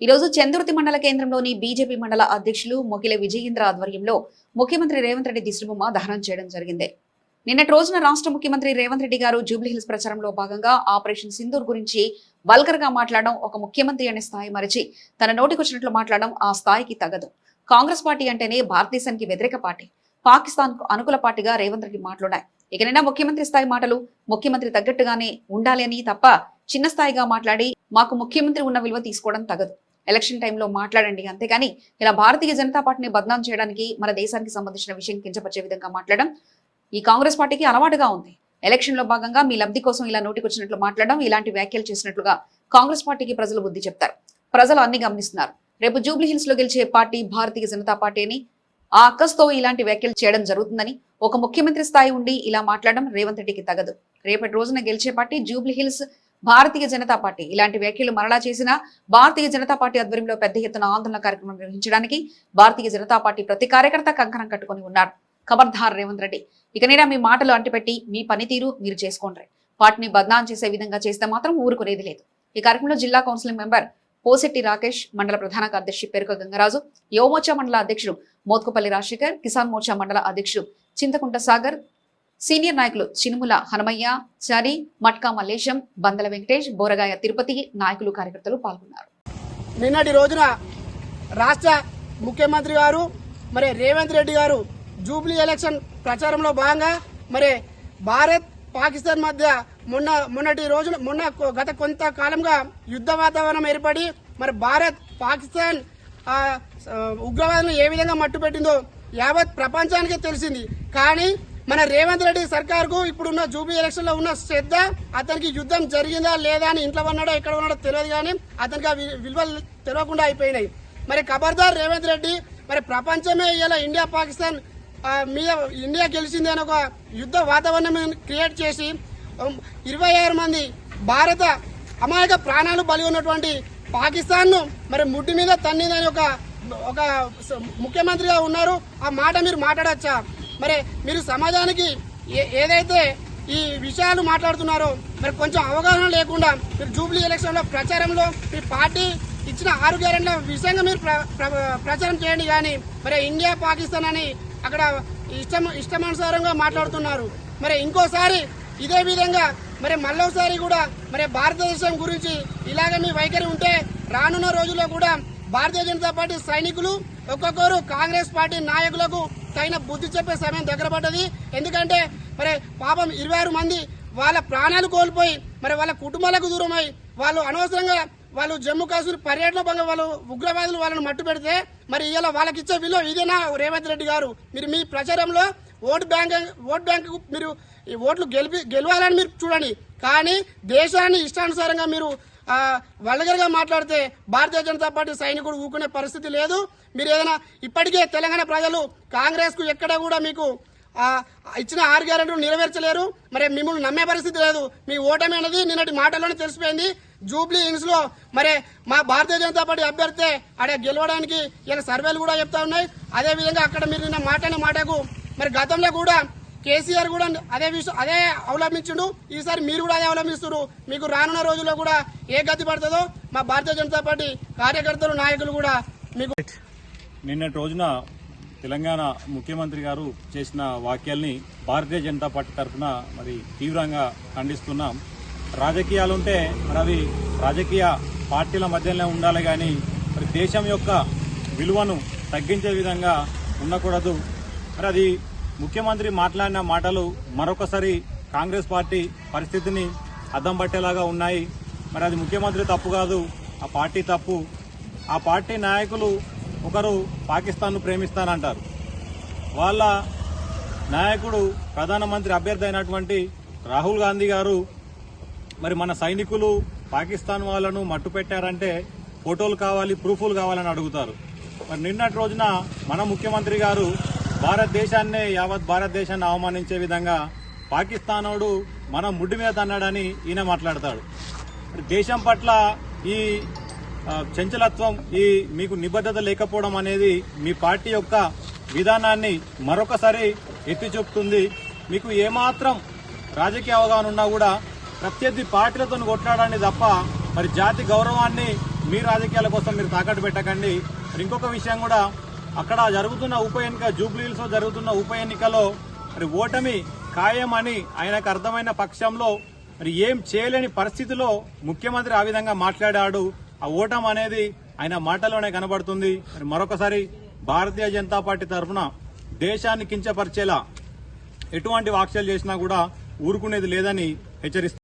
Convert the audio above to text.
ఈరోజు చంద్రుతి మండల కేంద్రంలోని బీజేపీ మండల అధ్యక్షులు మొగిల విజయేంద్ర ఆధ్వర్యంలో ముఖ్యమంత్రి రేవంత్ రెడ్డి దిశబొమ్మ దహనం చేయడం జరిగింది. నిన్నటి రోజున రాష్ట్ర ముఖ్యమంత్రి రేవంత్ రెడ్డి గారు జూబ్లీహిల్స్ ప్రచారంలో భాగంగా ఆపరేషన్ సింధూర్ గురించి వల్గర్గా మాట్లాడడం ఒక ముఖ్యమంత్రి అనే స్థాయి మరిచి తన నోటికొచ్చినట్లు మాట్లాడడం ఆ స్థాయికి తగదు. కాంగ్రెస్ పార్టీ అంటేనే భారతదేశానికి వ్యతిరేక పార్టీ. పాకిస్తాన్కు అనుకూల పార్టీగా రేవంత్ రెడ్డి మాట్లాడాయి. ఇకనైనా ముఖ్యమంత్రి స్థాయి మాటలు ముఖ్యమంత్రి తగ్గట్టుగానే ఉండాలి అని తప్ప చిన్న స్థాయిగా మాట్లాడి మాకు ముఖ్యమంత్రి ఉన్న విలువ తీసుకోవడం తగదు. ఎలక్షన్ టైంలో మాట్లాడండి. అంతేగాని ఇలా భారతీయ జనతా పార్టీని బద్నాం చేయడానికి మన దేశానికి సంబంధించిన విషయం కించపరిచే విధంగా మాట్లాడడం ఈ కాంగ్రెస్ పార్టీకి అలవాటుగా ఉంది. ఎలక్షన్లో భాగంగా మీ లబ్ధి కోసం ఇలా నోటికొచ్చినట్లు మాట్లాడడం ఇలాంటి వ్యాఖ్యలు చేసినట్లుగా కాంగ్రెస్ పార్టీకి ప్రజలు బుద్ధి చెప్తారు. ప్రజలు అన్ని గమనిస్తున్నారు. రేపు జూబ్లీ హిల్స్లో గెలిచే పార్టీ భారతీయ జనతా పార్టీ అని ఆ అక్కస్తో ఇలాంటి వ్యాఖ్యలు చేయడం జరుగుతుందని ఒక ముఖ్యమంత్రి స్థాయి ఉండి ఇలా మాట్లాడడం రేవంత్ రెడ్డికి తగదు. రేపటి రోజున గెలిచే పార్టీ జూబ్లీ హిల్స్ భారతీయ జనతా పార్టీ ఇలాంటి వ్యాఖ్యలు మరలా చేసిన భారతీయ జనతా పార్టీ ఆధ్వర్యంలో పెద్ద ఎత్తున ఆందోళన కార్యక్రమం నిర్వహించడానికి భారతీయ జనతా పార్టీ ప్రతి కార్యకర్త కంకణం కట్టుకొని ఉన్నారు. ఖబర్దార్ రేవంత్ రెడ్డి ఇకనైనా మీ మాటలు అంటిపెట్టి మీ పనితీరు మీరు చేసుకోండి. పార్టీని బద్నాం చేసే విధంగా చేస్తే మాత్రం ఊరుకునేది లేదు. ఈ కార్యక్రమంలో జిల్లా కౌన్సిలింగ్ మెంబర్ పోసెట్టి రాకేష్ మండల ప్రధాన కార్యదర్శి పెరుక గంగరాజు యువమోర్చా మండల అధ్యక్షుడు మోత్కుపల్లి రాజశేఖర్ కిసాన్ మోర్చా మండల అధ్యక్షుడు చింతకుంట సాగర్ సీనియర్ నాయకులు చినుముల హనుమయ్య చారి మట్కా మల్లేశం బందల వెంకటేష్ బోరగాయ తిరుపతి నాయకులు కార్యకర్తలు పాల్గొన్నారు. నిన్నటి రోజున రాష్ట్ర ముఖ్యమంత్రి గారు మరి రేవంత్ రెడ్డి గారు జూబ్లీ ఎలక్షన్ ప్రచారంలో భాగంగా మరి భారత్ పాకిస్తాన్ మధ్య మొన్న మొన్నటి రోజున మొన్న గత గత కొంతకాలంగా యుద్ధ వాతావరణం ఏర్పడి మరి భారత్ పాకిస్తాన్ ఆ, ఉగ్రవాదులను ఏ విధంగా మట్టుపెట్టిందో యావత్ ప్రపంచానికే తెలిసింది. కానీ మన రేవంత్ రెడ్డి సర్కార్కు ఇప్పుడున్న జూబీ ఎలక్షన్లో ఉన్న శ్రద్ధ అతనికి యుద్ధం జరిగిందా లేదా అని ఇంట్లో ఉన్నాడో ఎక్కడ ఉన్నాడో తెలియదు కానీ అతనికి ఆ వి- విలువలు తెలియకుండా అయిపోయినాయి. మరి ఖబర్దార్ రేవంత్ రెడ్డి మరి ప్రపంచమే ఇలా ఇండియా పాకిస్తాన్ మీద ఇండియా గెలిచింది అని ఒక యుద్ధ వాతావరణం క్రియేట్ చేసి ఇరవై ఆరు మంది భారత అమాయక ప్రాణాలు బలి ఉన్నటువంటి పాకిస్తాన్ను మరి ముడ్డు మీద తన్నిందని ఒక ఒక ముఖ్యమంత్రిగా ఉన్నారు. ఆ మాట మీరు మాట్లాడచ్చా? మరి మీరు సమాజానికి ఏ- ఏదైతే ఈ విషయాలు మాట్లాడుతున్నారో మరి కొంచెం అవగాహన లేకుండా మీరు జూబ్లీ ఎలక్షన్లో ప్రచారంలో మీ పార్టీ ఇచ్చిన ఆరు గ్యారెంట్ల విషయంగా మీరు ప్ర- ప్ర- ప్రచారం చేయండి కానీ మరి ఇండియా పాకిస్తాన్ అని అక్కడ ఇష్టం ఇష్టమానుసారంగా మాట్లాడుతున్నారు. మరి ఇంకోసారి ఇదే విధంగా మరి మళ్ళొకసారి కూడా మరి భారతదేశం గురించి ఇలాగ మీ వైఖరి ఉంటే రానున్న రోజుల్లో కూడా భారతీయ జనతా పార్టీ సైనికులు ఒక్కొక్కరు కాంగ్రెస్ పార్టీ నాయకులకు తగిన బుద్ధి చెప్పే సమయం దగ్గర పడ్డది. ఎందుకంటే మరి పాపం ఇరవై ఆరు మంది వాళ్ళ ప్రాణాలు కోల్పోయి మరి వాళ్ళ కుటుంబాలకు దూరమై వాళ్ళు అనవసరంగా వాళ్ళు జమ్మూ కాశ్మీర్ పర్యటన భంగ వాళ్ళు ఉగ్రవాదులు వాళ్ళని మట్టు పెడితే మరి ఇలా వాళ్ళకి ఇచ్చే విలువ ఇదేనా రేవంత్ రెడ్డి గారు? మీరు మీ ప్రచారంలో ఓటు బ్యాంక్ ఓటు బ్యాంక్ మీరు ఈ ఓట్లు గెలిపి గెలవాలని మీరు చూడండి. కానీ దేశాన్ని ఇష్టానుసారంగా మీరు వల్గర్గా మాట్లాడితే భారతీయ జనతా పార్టీ సైనికుడు ఊకునే పరిస్థితి లేదు. మీరు ఏదైనా ఇప్పటికే తెలంగాణ ప్రజలు కాంగ్రెస్కు ఎక్కడ కూడా మీకు ఇచ్చిన ఆరు గ్యారెంటీలు నెరవేర్చలేరు. మరి మిమ్మల్ని నమ్మే పరిస్థితి లేదు. మీ ఓటమి అనేది నిన్నటి మాటల్లోనే తెలిసిపోయింది. జూబ్లీ హిల్స్లో మరి మా భారతీయ జనతా పార్టీ అభ్యర్థి ఆడ గెలవడానికి ఇలా సర్వేలు కూడా చెప్తా ఉన్నాయి. అదే విధంగా అక్కడ మీరు నిన్న మాటనే మాటకు మరి గతంలో కూడా కేసీఆర్ కూడా అదే విషయం అదే అవలంబించుడు. ఈసారి మీరు కూడా అదే అవలంబిస్తున్నారు. మీకు రానున్న రోజుల్లో కూడా ఏ గతి పడుతుందో మా భారతీయ జనతా పార్టీ కార్యకర్తలు నాయకులు కూడా మీకు నిన్నటి రోజున తెలంగాణ ముఖ్యమంత్రి గారు చేసిన వాక్యాల్ని భారతీయ జనతా పార్టీ తరఫున మరి తీవ్రంగా ఖండిస్తున్నాం. రాజకీయాలు ఉంటే మరి అవి రాజకీయ పార్టీల మధ్యలోనే ఉండాలి కానీ మరి దేశం యొక్క విలువను తగ్గించే విధంగా ఉండకూడదు. మరి అది ముఖ్యమంత్రి మాట్లాడిన మాటలు మరొకసారి కాంగ్రెస్ పార్టీ పరిస్థితిని అద్దం పట్టేలాగా ఉన్నాయి. మరి అది ముఖ్యమంత్రి తప్పు కాదు ఆ పార్టీ తప్పు. ఆ పార్టీ నాయకులు ఒకరు పాకిస్తాన్ను ప్రేమిస్తానంటారు. వాళ్ళ నాయకుడు ప్రధానమంత్రి అభ్యర్థి అయినటువంటి రాహుల్ గాంధీ గారు మరి మన సైనికులు పాకిస్తాన్ వాళ్ళను మట్టు పెట్టారంటే ఫోటోలు కావాలి ప్రూఫ్లు కావాలని అడుగుతారు. మరి నిన్నటి రోజున మన ముఖ్యమంత్రి గారు భారతదేశాన్నే యావత్ భారతదేశాన్ని అవమానించే విధంగా పాకిస్తానోడు మన ముడ్డు మీద అన్నాడని ఈయన మాట్లాడతాడు. దేశం పట్ల ఈ చంచలత్వం ఈ మీకు నిబద్ధత లేకపోవడం అనేది మీ పార్టీ యొక్క విధానాన్ని మరొకసారి ఎత్తి చూపుతుంది మీకు ఏమాత్రం రాజకీయ అవగాహన ఉన్నా కూడా ప్రత్యర్థి పార్టీలతో కొట్లాడాలని తప్ప మరి జాతి గౌరవాన్ని మీ రాజకీయాల కోసం మీరు తాకట్టు పెట్టకండి. ఇంకొక విషయం కూడా అక్కడ జరుగుతున్న ఉప ఎన్నిక జూబ్లీహిల్స్లో జరుగుతున్న ఉప ఎన్నికలో మరి ఓటమి ఖాయమని ఆయనకు అర్థమైన పక్షంలో మరి ఏం చేయలేని పరిస్థితిలో ముఖ్యమంత్రి ఆ విధంగా మాట్లాడాడు. ఆ ఓటం అనేది ఆయన మాటలోనే కనబడుతుంది. మరి మరొకసారి భారతీయ జనతా పార్టీ తరఫున దేశాన్ని కించపరిచేలా ఎటువంటి వ్యాఖ్యలు చేసినా కూడా ఊరుకునేది లేదని హెచ్చరిస్తారు